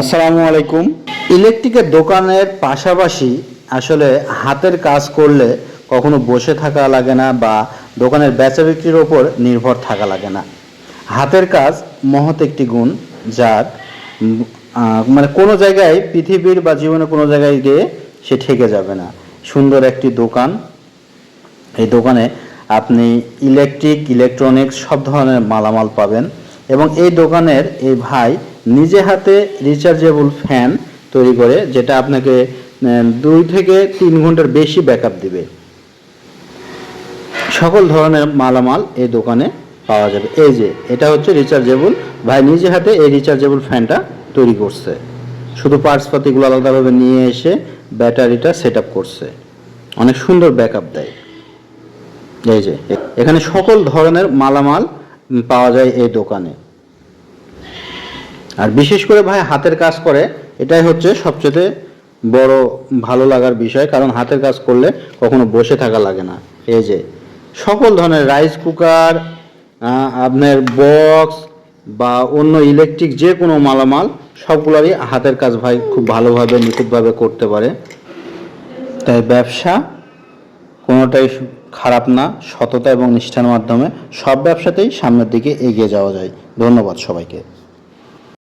আসসালামু আলাইকুম। ইলেকট্রিকের দোকানের পাশাপাশি আসলে হাতের কাজ করলে কখনো বসে থাকা লাগে না বা দোকানের বেচা বিক্রির ওপর নির্ভর থাকা লাগে না। হাতের কাজ মহৎ একটি গুণ যার মানে কোনো জায়গায় পৃথিবীর বা জীবনে কোনো জায়গায় গিয়ে সে ঠেকে যাবে না। সুন্দর একটি দোকান। এই দোকানে আপনি ইলেকট্রিক, ইলেকট্রনিক্স সব ধরনের মালামাল পাবেন এবং এই দোকানের এই ভাই নিজে হাতে রিচার্জেবল ফ্যান তৈরি করে, যেটা আপনাকে দুই থেকে তিন ঘণ্টার বেশি ব্যাকআপ দিবে। সকল ধরনের মালামাল এই দোকানে পাওয়া যাবে। এই যে, এটা হচ্ছে রিচার্জেবল ভাই নিজে হাতে এই রিচার্জেবল ফ্যানটা তৈরি করছে। শুধু পার্টসপাতিগুলো আলাদাভাবে নিয়ে এসে ব্যাটারিটা সেট করছে। অনেক সুন্দর ব্যাকআপ দেয়। এই যে এখানে সকল ধরনের মালামাল পাওয়া যায় এই দোকানে। আর বিশেষ করে ভাই হাতের কাজ করে, এটাই হচ্ছে সবচেয়ে বড় ভালো লাগার বিষয়, কারণ হাতের কাজ করলে কখনো বসে থাকা লাগে না। এই যে, সকল ধরনের রাইস কুকার আপনার বক্স বা অন্য ইলেকট্রিক যে কোনো মালামাল, সবগুলোরই হাতের কাজ ভাই খুব ভালোভাবে, নিখুঁতভাবে করতে পারে। তাই ব্যবসা কোনোটাই খারাপ না, সততা এবং নিষ্ঠার মাধ্যমে সব ব্যবসাতেই সামনের দিকে এগিয়ে যাওয়া যায়। ধন্যবাদ সবাইকে।